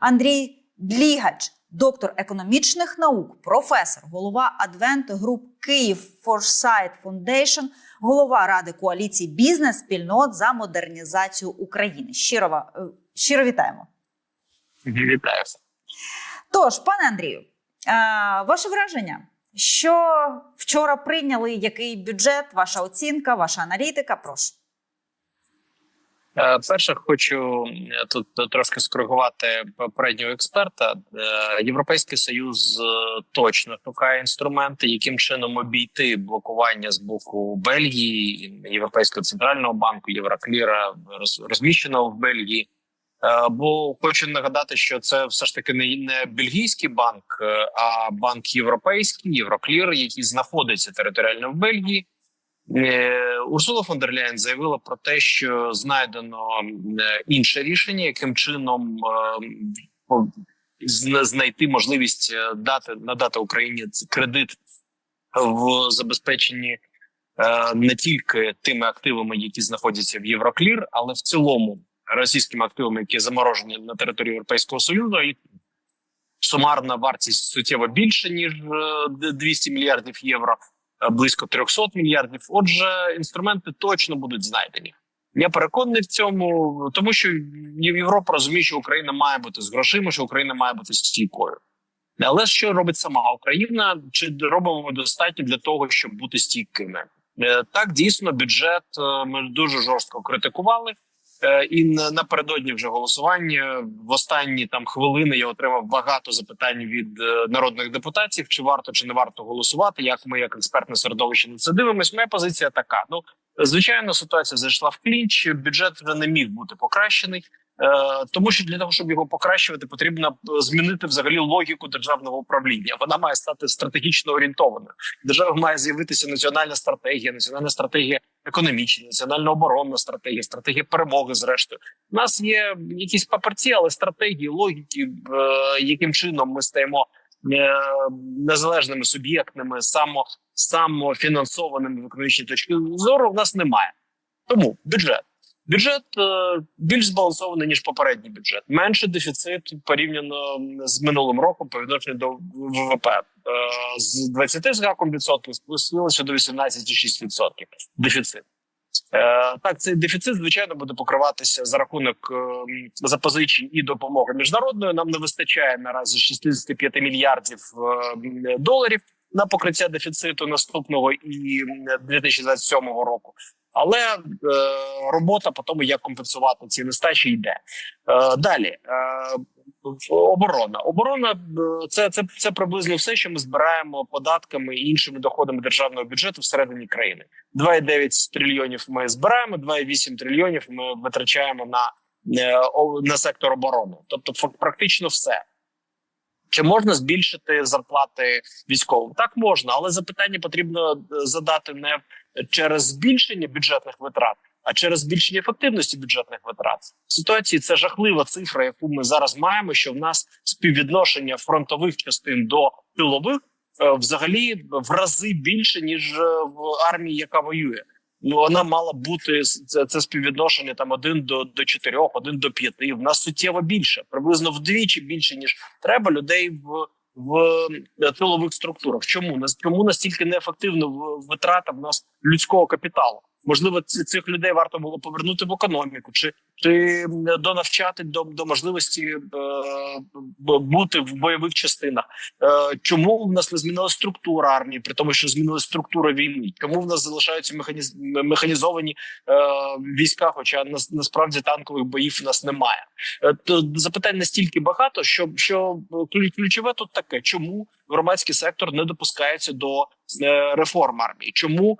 Андрій Длігач, доктор економічних наук, професор, голова Адвент Груп Київ Foresight Foundation, голова Ради коаліції бізнес спільнот за модернізацію України. Щиро, е, щиро вітаємо. Вітаю. Тож, пане Андрію, е, ваше враження, що вчора прийняли, який бюджет, ваша оцінка, ваша аналітика? Прошу. Е, Перше, хочу е, тут трошки скоригувати попереднього експерта. Е, Європейський союз е, точно шукає інструменти, яким чином обійти блокування з боку Бельгії, Європейського центрального банку, Єврокліра роз- розміщеного в Бельгії. Е, Бо хочу нагадати, що це все ж таки не, не бельгійський банк, е, а банк європейський, Євроклір, який знаходиться територіально в Бельгії. Е, Урсула фон дер Ляєн заявила про те, що знайдено е, інше рішення, яким чином е, знайти можливість дати надати Україні кредит в забезпеченні не тільки тими активами, які знаходяться в Євроклір, але в цілому російськими активами, які заморожені на території Європейського Союзу, і сумарна вартість суттєво більше ніж е, 200 мільярдів євро близько 300 мільярдів. Отже, інструменти точно будуть знайдені. Я переконаний в цьому, тому що Європа розуміє, що Україна має бути з грошима, що Україна має бути стійкою. Але що робить сама Україна? Чи робимо ми достатньо для того, щоб бути стійкими? Е, Так, дійсно, бюджет е, ми дуже жорстко критикували. Е, І на- напередодні вже голосування в останні там хвилини я отримав багато запитань від е, народних депутатів: чи варто чи не варто голосувати? Як ми, як експертне середовище, на це дивимось? Моя позиція така: ну звичайно, ситуація зайшла в клінч. Бюджет вже не міг бути покращений. Е, Тому що для того, щоб його покращувати, потрібно змінити взагалі логіку державного управління. Вона має стати стратегічно орієнтованою. Держава має з'явитися національна стратегія, національна стратегія економічна, національна оборонна стратегія, стратегія перемоги. Зрештою, у нас є якісь паперці, але стратегії, логіки, е, яким чином ми стаємо е, незалежними суб'єктними, само самофінансованими в економічній точки зору. В нас немає. Тому бюджет. Бюджет е, більш збалансований ніж попередній бюджет. Менше дефіцит порівняно з минулим роком по відношенню до ВВП Е, з 20 з гаком відсотків спустилося до 18,6 відсотків дефіцит. Е, Так, цей дефіцит звичайно буде покриватися за рахунок запозичень і допомоги міжнародної. Нам не вистачає наразі 65 мільярдів доларів на покриття дефіциту наступного і 2027 року. Але е, робота по тому, як компенсувати ці нестачі, йде е, далі. Е, оборона. Оборона е, це, це, це приблизно все, що ми збираємо податками і іншими доходами державного бюджету всередині країни. 2,9 трильйонів ми збираємо, 2,8 трильйонів ми витрачаємо на, е, на сектор оборони. Тобто, практично все. Чи можна збільшити зарплати військовим? Так можна, але запитання потрібно е, задати не через збільшення бюджетних витрат, а через збільшення ефективності бюджетних витрат. В ситуації це жахлива цифра, яку ми зараз маємо. Що в нас співвідношення фронтових частин до тилових е, взагалі в рази більше ніж е, в армії, яка воює. Ну вона мала бути це, це співвідношення там один до, до чотирьох, один до п'яти. В нас суттєво більше, приблизно вдвічі більше ніж треба людей в. В е, тилових структурах чому чому настільки неефективно витрата в нас людського капіталу? Можливо, цих людей варто було повернути в економіку, чи чи донавчати до, до можливості е, бути в бойових частинах. Е, чому в нас не змінилася структура армії, при тому, що змінилася структура війни? Чому в нас залишаються механіз... механізовані е, війська? Хоча нас, насправді танкових боїв в нас немає. Е, то запитань настільки багато, що, що ключ- ключове тут таке: чому громадський сектор не допускається до е, реформ армії? Чому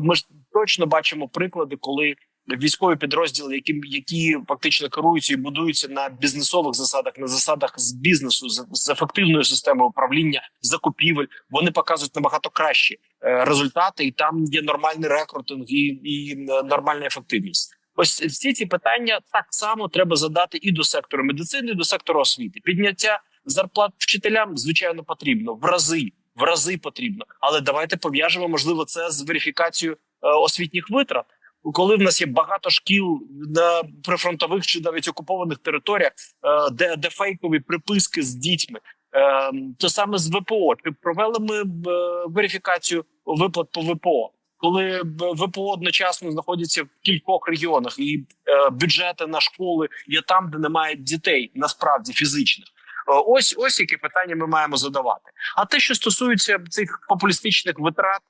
ми ж точно бачимо приклади, коли військові підрозділи, які які фактично керуються і будуються на бізнесових засадах, на засадах з бізнесу, з, з ефективною системою управління закупівель, вони показують набагато кращі е, результати, і там є нормальний рекрутинг і, і е, нормальна ефективність. Ось всі ці питання так само треба задати і до сектору медицини, і до сектору освіти. Підняття зарплат вчителям звичайно потрібно в рази. В рази потрібно, але давайте пов'яжемо можливо це з верифікацією е, освітніх витрат. коли в нас є багато шкіл на прифронтових чи навіть окупованих територіях, е, де, де фейкові приписки з дітьми. Е, То саме з ВПО. Чи провели ми верифікацію виплат по ВПО? Коли ВПО одночасно знаходяться в кількох регіонах, і бюджети на школи є там, де немає дітей, насправді фізичних. Е, Ось ось які питання ми маємо задавати. А те, що стосується цих популістичних витрат,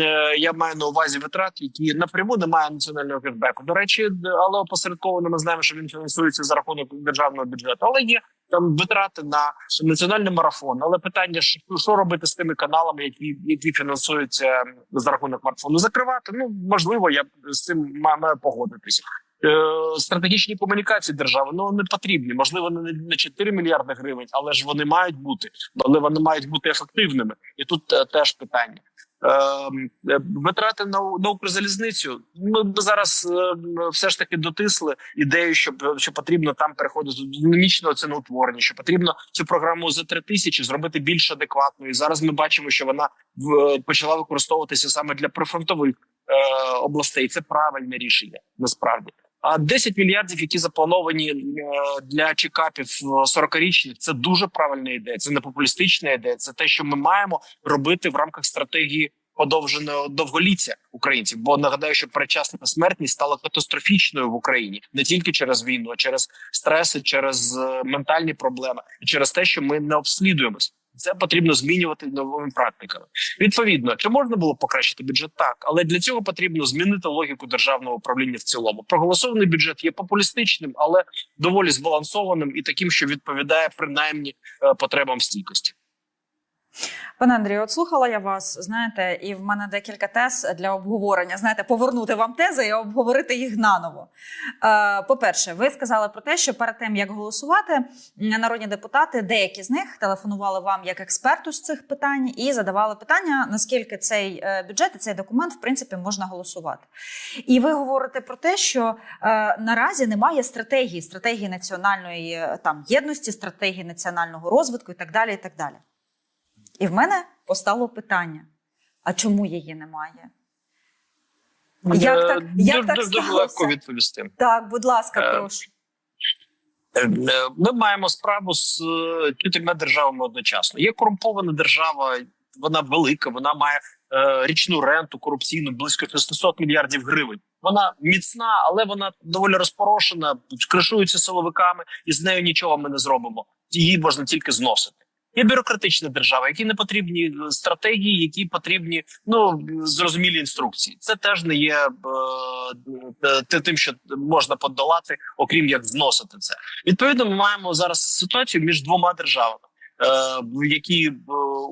е, я маю на увазі витрат, які напряму не мають національного кешбеку. До речі, але опосередковано ми знаємо, що він фінансується за рахунок державного бюджету. Але є там витрати на національний марафон. Але питання що робити з тими каналами, які які фінансуються за рахунок марафону? Закривати ну можливо, я з цим маю погодитися. Е, Стратегічні комунікації держави ну не потрібні. Можливо, не не 4 мільярди гривень, але ж вони мають бути, але вони мають бути ефективними. І тут е, теж питання. Е, Витрати на, на Укрзалізницю. Ми зараз все ж таки дотисли ідею, що, що потрібно там переходити до динамічного ціноутворення, що потрібно цю програму за 3 тисячі зробити більш адекватною. І зараз ми бачимо, що вона в, почала використовуватися саме для прифронтових е, областей. Це правильне рішення насправді. А 10 мільярдів, які заплановані е, для чекапів 40-річних, це дуже правильна ідея. Це не популістична ідея. Це те, що ми маємо робити в рамках стратегії подовженого довголіття українців. Бо нагадаю, що передчасна смертність стала катастрофічною в Україні не тільки через війну, а через стреси, через е, ментальні проблеми, через те, що ми не обслідуємось. Це потрібно змінювати новими практиками. Відповідно, чи можна було покращити бюджет? Так, але для цього потрібно змінити логіку державного управління в цілому. Проголосований бюджет є популістичним, але доволі збалансованим і таким, що відповідає принаймні е, потребам стійкості. Пане Андрію, от слухала я вас, знаєте, і в мене декілька тез для обговорення. Знаєте, повернути вам тези і обговорити їх наново. Е, По-перше, ви сказали про те, що перед тим як голосувати, народні депутати, деякі з них телефонували вам як експерту з цих питань і задавали питання, наскільки цей е, бюджет і цей документ в принципі можна голосувати. І ви говорите про те, що е, наразі немає стратегії, стратегії національної там єдності, стратегії національного розвитку і так далі. І так далі. І в мене постало питання: а чому її немає? Як так, Е, як так сталося? легко відповісти. Так, будь ласка, Е, прошу. Е, е, Ми маємо справу з е, чотирма державами одночасно. Є корумпована держава, вона велика, вона має е, річну ренту корупційну близько 600 мільярдів гривень. Вона міцна, але вона доволі розпорошена, кришується силовиками, і з нею нічого ми не зробимо. Її можна тільки зносити. Є бюрократична держава, які не потрібні е, стратегії, які потрібні ну зрозумілі інструкції. Це теж не є е, е, тим, що можна подолати, окрім як зносити це. Відповідно, ми маємо зараз ситуацію між двома державами, е, які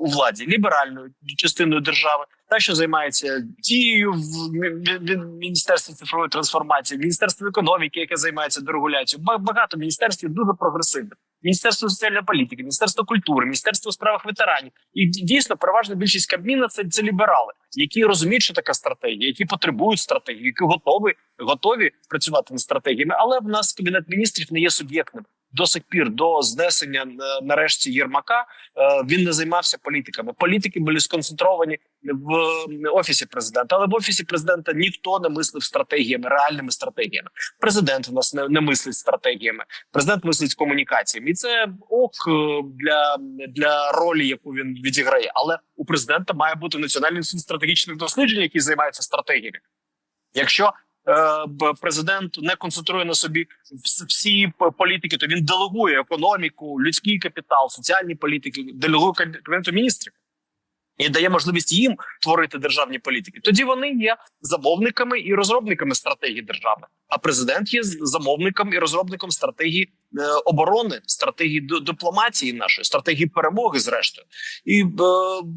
у владі ліберальною частиною держави, та що займається дією в мі- мі- мі- міністерстві цифрової трансформації, міністерство економіки, яке займається дерегуляцією. Ба- Багато міністерств дуже прогресивних. Міністерство соціальної політики, міністерство культури, міністерство у ветеранів. І дійсно переважна більшість Кабміна це, це ліберали, які розуміють, що така стратегія, які потребують стратегії, які готові готові працювати над стратегіями. Але в нас кабінет міністрів не є суб'єктним. До сих пір до знесення е, нарешті Єрмака е, він не займався політиками. Політики були сконцентровані в офісі президента, але в офісі президента ніхто не мислив стратегіями, реальними стратегіями. Президент у нас не, не мислить стратегіями. Президент мислить комунікаціями, і це ок е, для, для ролі, яку він відіграє. Але у президента має бути національний інститут стратегічних досліджень, який займається стратегіями. Якщо е, президент не концентрує на собі всі політики, то він делегує економіку, людський капітал, соціальні політики, делегує кабі- кабінету міністрів і дає можливість їм творити державні політики. Тоді вони є замовниками і розробниками стратегії держави. А президент є замовником і розробником стратегії е, оборони, стратегії дипломатії нашої, стратегії перемоги, зрештою. І е,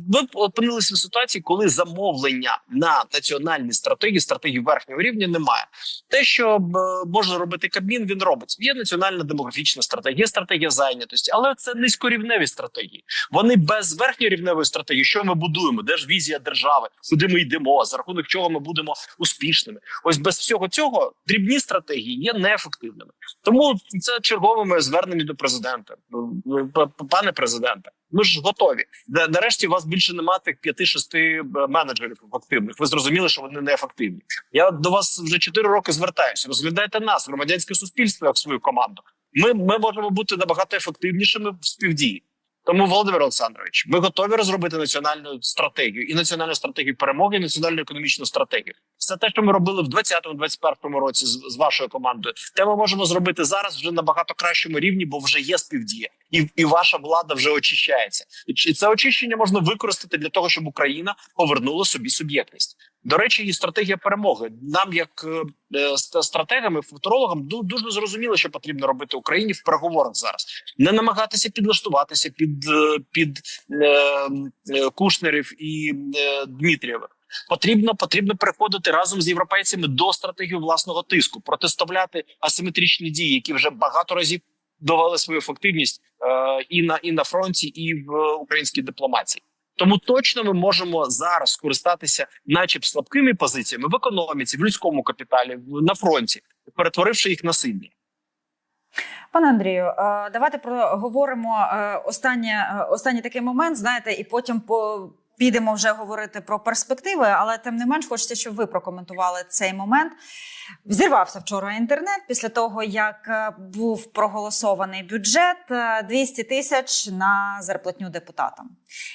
ми опинилися в ситуації, коли замовлення на національні стратегії, стратегії верхнього рівня немає. Те, що е, може робити Кабмін, він робить. Є національна демографічна стратегія, стратегія зайнятості, але це низькорівневі стратегії. Вони без верхньорівневої стратегії, що ми будуємо, де ж візія держави, куди ми йдемо, за рахунок чого ми будемо успішними. Ось без всього цього дрібні стратегії є неефективними. Тому це черговий черговими зверненнями до президента. Ну, п- Пане президенте, ми ж готові. Нарешті у вас більше немає тих п'яти-шести менеджерів активних. Ви зрозуміли, що вони не ефективні. Я до вас вже чотири роки звертаюся. Розглядайте нас, громадянське суспільство, як свою команду. Ми, ми можемо бути набагато ефективнішими в співдії. Тому, Володимир Олександрович, ми готові розробити національну стратегію і національну стратегію перемоги, і національну економічну стратегію. Все те, що ми робили в 2020-2021 році з, з вашою командою, те ми можемо зробити зараз вже на багато кращому рівні, бо вже є співдія, і, і ваша влада вже очищається. І це очищення можна використати для того, щоб Україна повернула собі суб'єктність. До речі, і стратегія перемоги. Нам, як е, е, стратегам і футурологам, ду- дуже зрозуміло, що потрібно робити Україні в переговорах зараз. Не намагатися підлаштуватися під, е, під е, Кушнерів і е, Дмитрієвих. Потрібно потрібно переходити разом з європейцями до стратегії власного тиску, протиставляти асиметричні дії, які вже багато разів довели свою ефективність е, і на і на фронті, і в українській дипломатії. Тому точно ми можемо зараз скористатися, наче б слабкими позиціями в економіці, в людському капіталі, на фронті, перетворивши їх на сильні. Пане Андрію, е, давайте проговоримо е, останнє, е, останній такий момент. Знаєте, і потім по. Підемо вже говорити про перспективи, але тим не менш хочеться, щоб ви прокоментували цей момент. Взірвався вчора інтернет після того, як е, був проголосований бюджет е, 200 тисяч на зарплатню депутатам,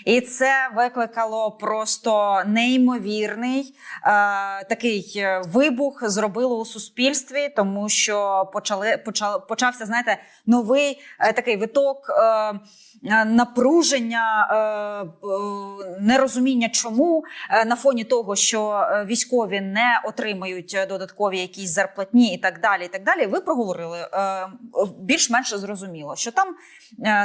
і це викликало просто неймовірний е, такий е, вибух зробило у суспільстві, тому що почали почав, почався, знаєте, новий е, такий виток е, е, напруження, е, е, нерозуміння, чому е, на фоні того, що е, військові не отримають е, додаткові якісь зарплатні і так далі. І так далі. Ви проговорили більш-менш зрозуміло, що там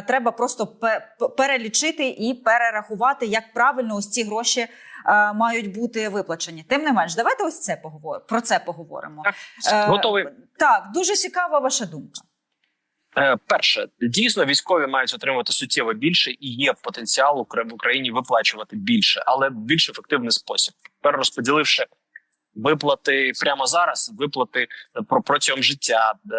треба просто пе- перелічити і перерахувати, як правильно ось ці гроші мають бути виплачені. Тим не менш, давайте ось це поговоримо. Про це поговоримо. Так, Е, готовий. Так, дуже цікава ваша думка. Е, Перше, дійсно, військові мають отримувати суттєво більше, і є потенціал в Україні виплачувати більше, але в більш ефективний спосіб. Тепер розподіливши виплати прямо зараз, виплати е, про протягом життя е,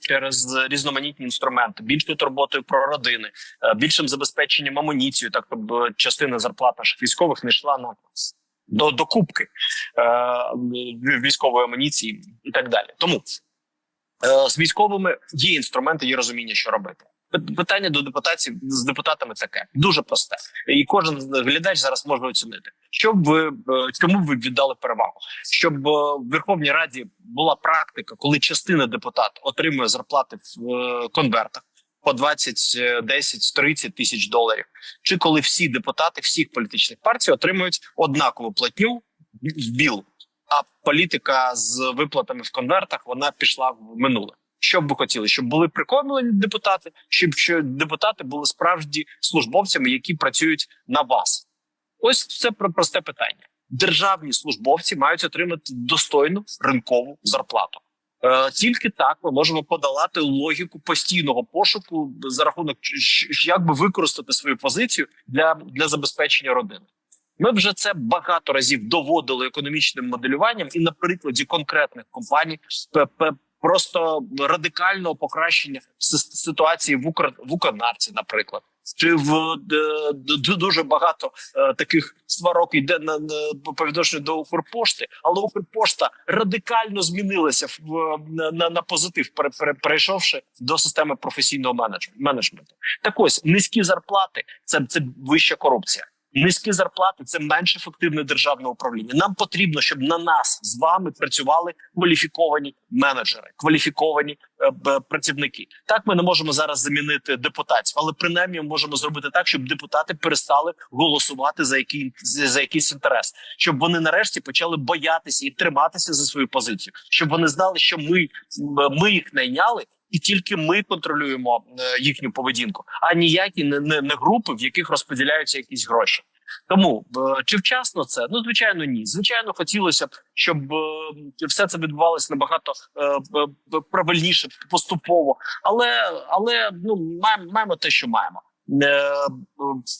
через різноманітні інструменти, більшою турботою про родини, більшим забезпеченням амуніцією, так щоб частина зарплат наших військових не йшла на до, до кубки е, військової амуніції і так далі. Тому з військовими є інструменти, є розуміння, що робити. Питання до депутатів з депутатами таке дуже просте, і кожен глядач зараз може оцінити, щоб ви е, чому ви віддали перевагу, щоб е, в Верховній Раді була практика, коли частина депутатів отримує зарплати в е, конвертах по 20, е, 10, 30 тисяч доларів, чи коли всі депутати всіх політичних партій отримують однакову платню в білу а політика з виплатами в конвертах вона пішла в минуле. Що б ви хотіли, щоб були прикормлені депутати, щоб що депутати були справді службовцями, які працюють на вас. Ось це про просте питання. Державні службовці мають отримати достойну ринкову зарплату. Е, тільки так ми можемо подолати логіку постійного пошуку за рахунок як би використати свою позицію для, для забезпечення родини. Ми вже це багато разів доводили економічним моделюванням, і на прикладі конкретних компаній просто радикального покращення ситуації в Укр в Укрнавці, наприклад, чи в дуже багато е, таких сварок йде на, на по відношенню до Укрпошти, але Укрпошта радикально змінилася в на, на, позитив, пере, пере, перейшовши до системи професійного менеджменту. Так ось низькі зарплати це, це вища корупція. Низькі зарплати це менш ефективне державне управління. Нам потрібно, щоб на нас з вами працювали кваліфіковані менеджери, кваліфіковані е, працівники. Так ми не можемо зараз замінити депутатів, але принаймні ми можемо зробити так, щоб депутати перестали голосувати за який за якийсь інтерес, щоб вони нарешті почали боятися і триматися за свою позицію, щоб вони знали, що ми, ми їх найняли. І тільки ми контролюємо е, їхню поведінку, а ніякі не, не, не групи, в яких розподіляються якісь гроші. Тому е, чи вчасно це? Ну звичайно, ні. Звичайно, хотілося б, щоб е, все це відбувалося набагато правильніше, поступово. Але але ну маємо, маємо те, що маємо.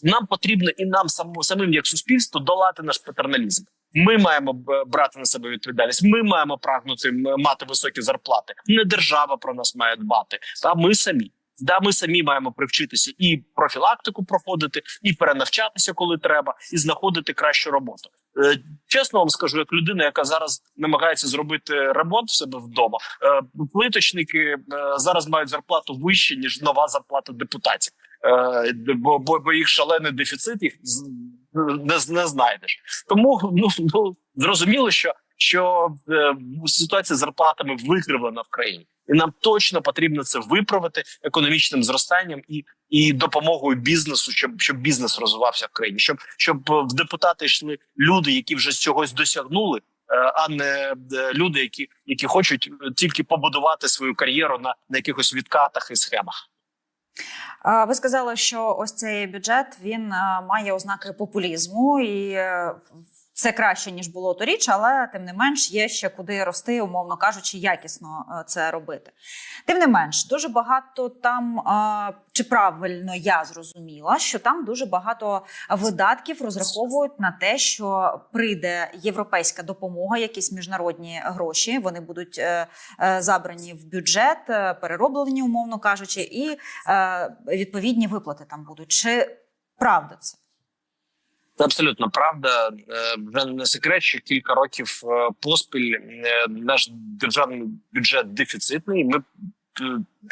Нам потрібно і нам самим, як суспільство, долати наш патерналізм. Ми маємо брати на себе відповідальність. Ми маємо прагнути мати високі зарплати. Не держава про нас має дбати, а ми самі. Да, ми самі маємо привчитися і профілактику проходити, і перенавчатися, коли треба, і знаходити кращу роботу. Е, Чесно вам скажу, як людина, яка зараз намагається зробити ремонт в себе вдома, е, плиточники е, зараз мають зарплату вище ніж нова зарплата депутатів. Е, Бо, бо, бо їх шалений дефіцит, їх не, не знайдеш. Тому ну, ну зрозуміло, що, що е, ситуація з зарплатами викривлена в країні, і нам точно потрібно це виправити економічним зростанням і, і допомогою бізнесу, щоб, щоб бізнес розвивався в країні, щоб, щоб в депутати йшли люди, які вже чогось досягнули. е, А не е, люди, які які хочуть тільки побудувати свою кар'єру на, на якихось відкатах і схемах. Ви сказали, що ось цей бюджет він е, має ознаки популізму, і е, це краще ніж було торіч, але тим не менш є ще куди рости, умовно кажучи, якісно е, це робити. Тим не менш, дуже багато там е, чи правильно я зрозуміла, що там дуже багато видатків розраховують на те, що прийде європейська допомога, якісь міжнародні гроші. Вони будуть е, забрані в бюджет, перероблені, умовно кажучи, і відповідні виплати там будуть. Чи правда це? Це абсолютно правда. Е, Вже не секрет, що кілька років е, поспіль е, наш державний бюджет дефіцитний. Ми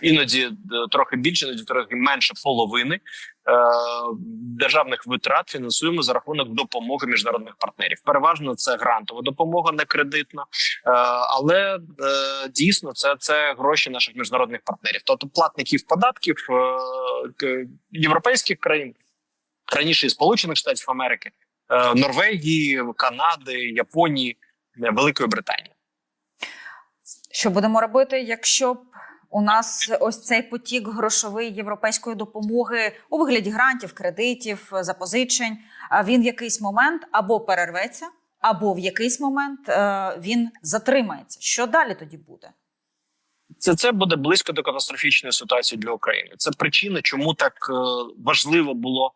іноді трохи більше, іноді трохи менше половини державних витрат фінансуємо за рахунок допомоги міжнародних партнерів. Переважно це грантова допомога, не кредитна, але дійсно це, це гроші наших міжнародних партнерів, тобто платників податків європейських країн раніше і Сполучених Штатів Америки, е, Норвегії, Канади, Японії, е, Великої Британії. Що будемо робити, якщо б у нас ось цей потік грошовий європейської допомоги у вигляді грантів, кредитів, запозичень, а він в якийсь момент або перерветься, або в якийсь момент е, він затримається. Що далі тоді буде? Це це буде близько до катастрофічної ситуації для України. Це причина, чому так важливо було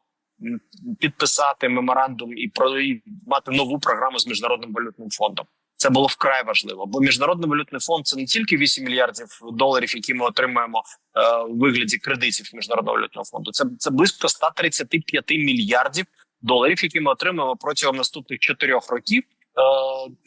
підписати меморандум і про і мати нову програму з міжнародним валютним фондом. Це було вкрай важливо, бо міжнародний валютний фонд це не тільки 8 мільярдів доларів, які ми отримаємо е, у вигляді кредитів міжнародного валютного фонду. Це це близько 135 мільярдів доларів, які ми отримаємо протягом наступних чотирьох років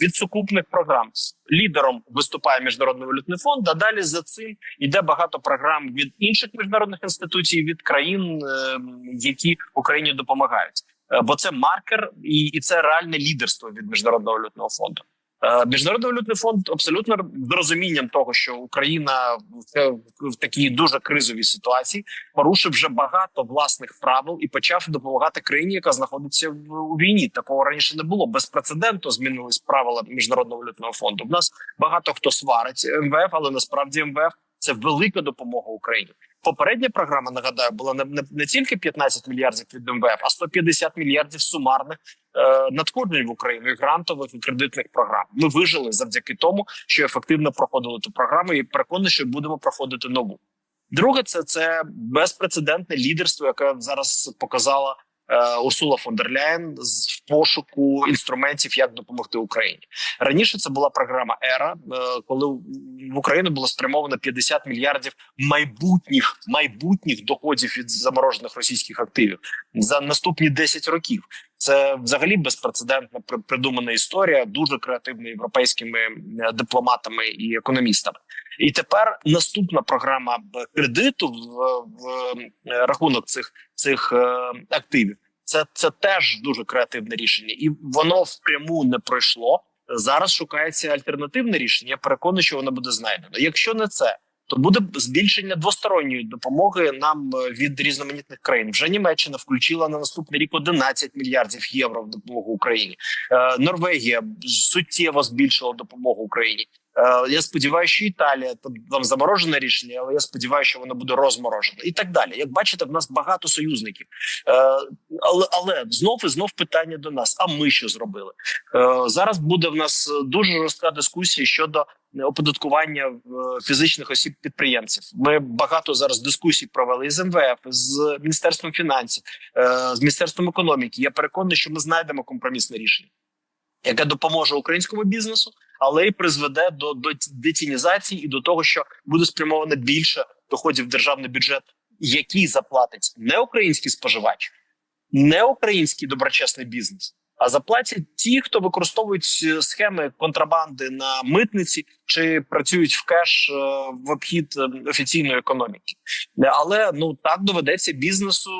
від сукупних програм. Лідером виступає міжнародний валютний фонд. А далі за цим йде багато програм від інших міжнародних інституцій, від країн, е, які Україні допомагають. Е, Бо це маркер і це реальне лідерство від міжнародного валютного фонду. Е, Міжнародний валютний фонд абсолютно з розумінням того, що Україна в, такій дуже кризовій ситуації порушив вже багато власних правил і почав допомагати країні, яка знаходиться в війні. Такого раніше не було. Безпрецедентно змінились правила міжнародного валютного фонду. У нас багато хто сварить МВФ, але насправді МВФ це велика допомога Україні. Попередня програма нагадаю була не, не, не тільки 15 мільярдів від МВФ, а 150 мільярдів сумарних надходжень в Україну і грантових і кредитних програм. Ми вижили завдяки тому, що ефективно проходили ту програму, і переконані, що будемо проходити нову. Друге, це це безпрецедентне лідерство, яке зараз показала е, Урсула фон дер Ляєн в пошуку інструментів, як допомогти Україні. Раніше це була програма ЕРА, е, коли в Україну було спрямовано 50 мільярдів майбутніх майбутніх доходів від заморожених російських активів за наступні 10 років. Це взагалі безпрецедентна придумана історія, дуже креативна європейськими е, дипломатами і економістами. І тепер наступна програма кредиту в, в е, рахунок цих цих е, активів. Це це теж дуже креативне рішення, і воно впряму не пройшло. Зараз шукається альтернативне рішення. Я переконаний, що воно буде знайдено. Якщо не це, то буде збільшення двосторонньої допомоги нам е, від різноманітних країн. Вже Німеччина включила на наступний рік 11 мільярдів євро в допомогу Україні. Е, Норвегія суттєво збільшила допомогу Україні. Е, Я сподіваюся, що Італія там, заморожене рішення, але я сподіваюся, що воно буде розморожене і так далі. Як бачите, в нас багато союзників, Е, але але знов і знов питання до нас: а ми що зробили? Е, Зараз буде в нас дуже жорстка дискусія щодо оподаткування фізичних осіб підприємців. Ми багато зараз дискусій провели з МВФ, з міністерством фінансів, з міністерством економіки. Я переконаний, що ми знайдемо компромісне рішення. яке допоможе українському бізнесу, але й призведе до, до детінізації і до того, що буде спрямовано більше доходів в державний бюджет, які заплатить не український споживач, не український доброчесний бізнес, а заплатять ті, хто використовують е, схеми контрабанди на митниці чи працюють в кеш е, в обхід е, офіційної економіки. Але ну так доведеться бізнесу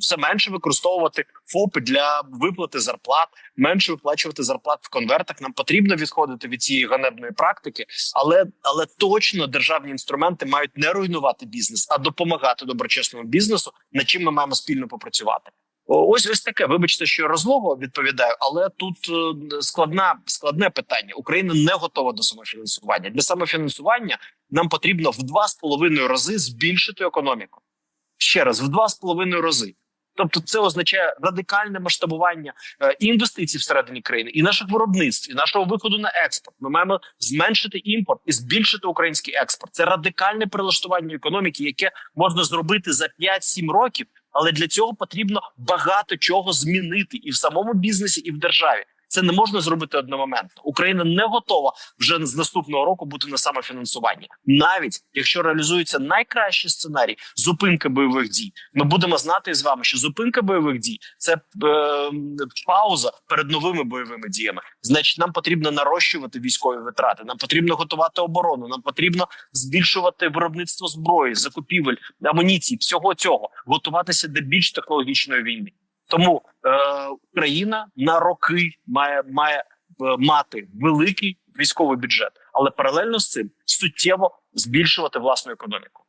все менше використовувати ФОПи для виплати зарплат, менше виплачувати зарплат в конвертах. Нам потрібно відходити від цієї ганебної практики, але але точно державні інструменти мають не руйнувати бізнес, а допомагати доброчесному бізнесу, над чим ми маємо спільно попрацювати. Ось ось таке. Вибачте, що розлого відповідаю, але тут е, складна складне питання. Україна не готова до самофінансування. Для самофінансування нам потрібно в два з половиною рази збільшити економіку. Ще раз в два з половиною рази. Тобто, це означає радикальне масштабування е, і інвестицій всередині країни, і наших виробництв, і нашого виходу на експорт. Ми маємо зменшити імпорт і збільшити український експорт. Це радикальне прилаштування економіки, яке можна зробити за 5-7 років. Але для цього потрібно багато чого змінити і в самому бізнесі, і в державі. Це не можна зробити одномоментно. Україна не готова вже з наступного року бути на самофінансуванні, навіть якщо реалізується найкращий сценарій зупинки бойових дій. Ми будемо знати з вами, що зупинка бойових дій це е, пауза перед новими бойовими діями. Значить, нам потрібно нарощувати військові витрати. Нам потрібно готувати оборону. Нам потрібно збільшувати виробництво зброї, закупівель, амуніції, всього цього, готуватися до більш технологічної війни. Тому е, Україна на роки має має е, мати великий військовий бюджет, але паралельно з цим суттєво збільшувати власну економіку.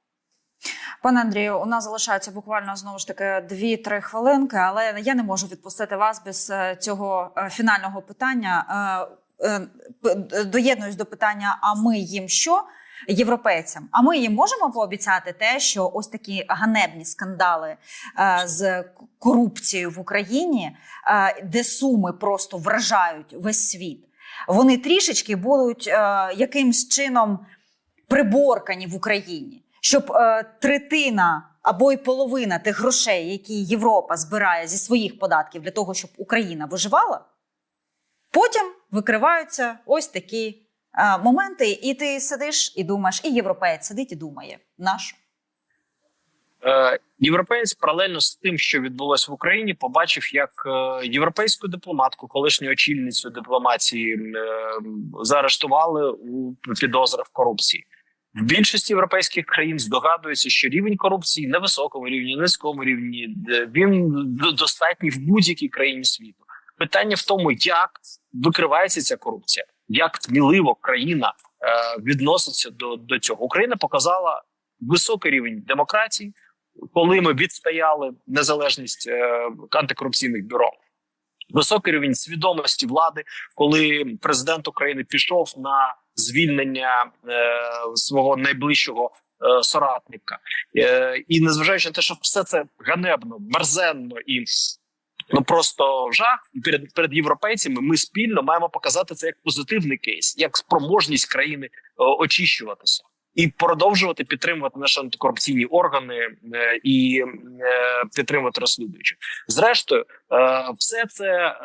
Пане Андрію, у нас залишається буквально знову ж таки 2-3 хвилинки, але я не можу відпустити вас без е, цього е, фінального питання. Доєднуюсь до питання: а ми їм що? Європейцям, а ми їм можемо пообіцяти те, що ось такі ганебні скандали е, з корупцією в Україні, е, де суми просто вражають весь світ, вони трішечки будуть е, якимсь чином приборкані в Україні, щоб третина або й половина тих грошей, які Європа збирає зі своїх податків для того, щоб Україна виживала, потім викриваються ось такі моменти, і ти сидиш і думаєш, і європеєць сидить і думає, наш. Е, Європеєць паралельно з тим, що відбулося в Україні, побачив, як е, європейську дипломатку, колишню очільницю дипломатії, е, заарештували у підозрах в корупції. В більшості європейських країн здогадується, що рівень корупції на високому рівні, низькому рівні він достатній в будь-якій країні світу. Питання в тому, як викривається ця корупція, як сміливо країна е, відноситься до, до цього. Україна показала високий рівень демократії, коли ми відстояли незалежність е, антикорупційних бюро. Високий рівень свідомості влади, коли президент України пішов на звільнення е, свого найближчого е, соратника, е, і незважаючи на те, що все це ганебно, мерзенно і ну просто жах, перед перед європейцями ми спільно маємо показати це як позитивний кейс, як спроможність країни е, очищуватися. І продовжувати підтримувати наші антикорупційні органи е, і е, підтримувати розслідуючих. Зрештою, е, все це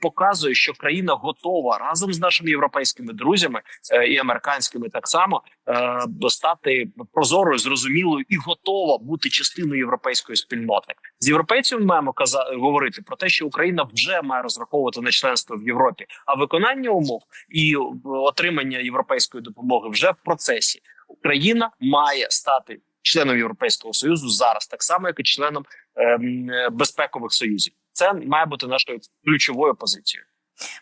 показує, що країна готова разом з нашими європейськими друзями і американськими так само стати прозорою, зрозумілою і готова бути частиною європейської спільноти. З європейцями маємо каза- говорити про те, що Україна вже має розраховувати на членство в Європі, а виконання умов і отримання європейської допомоги вже в процесі. Україна має стати членом Європейського союзу зараз, так само як і членом ем, безпекових союзів. Це має бути нашою ключовою позицією.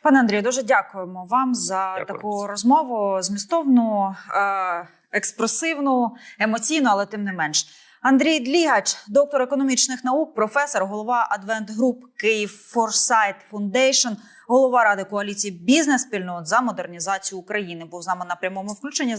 Пане Андрію, дуже дякуємо вам за Дякую. таку розмову змістовну, е, експресивну, емоційну, але тим не менш. Андрій Длігач, доктор економічних наук, професор, голова Advent Group Київ Foresight Foundation, голова ради коаліції бізнес спільнот за модернізацію України. Був з нами на прямому включенні.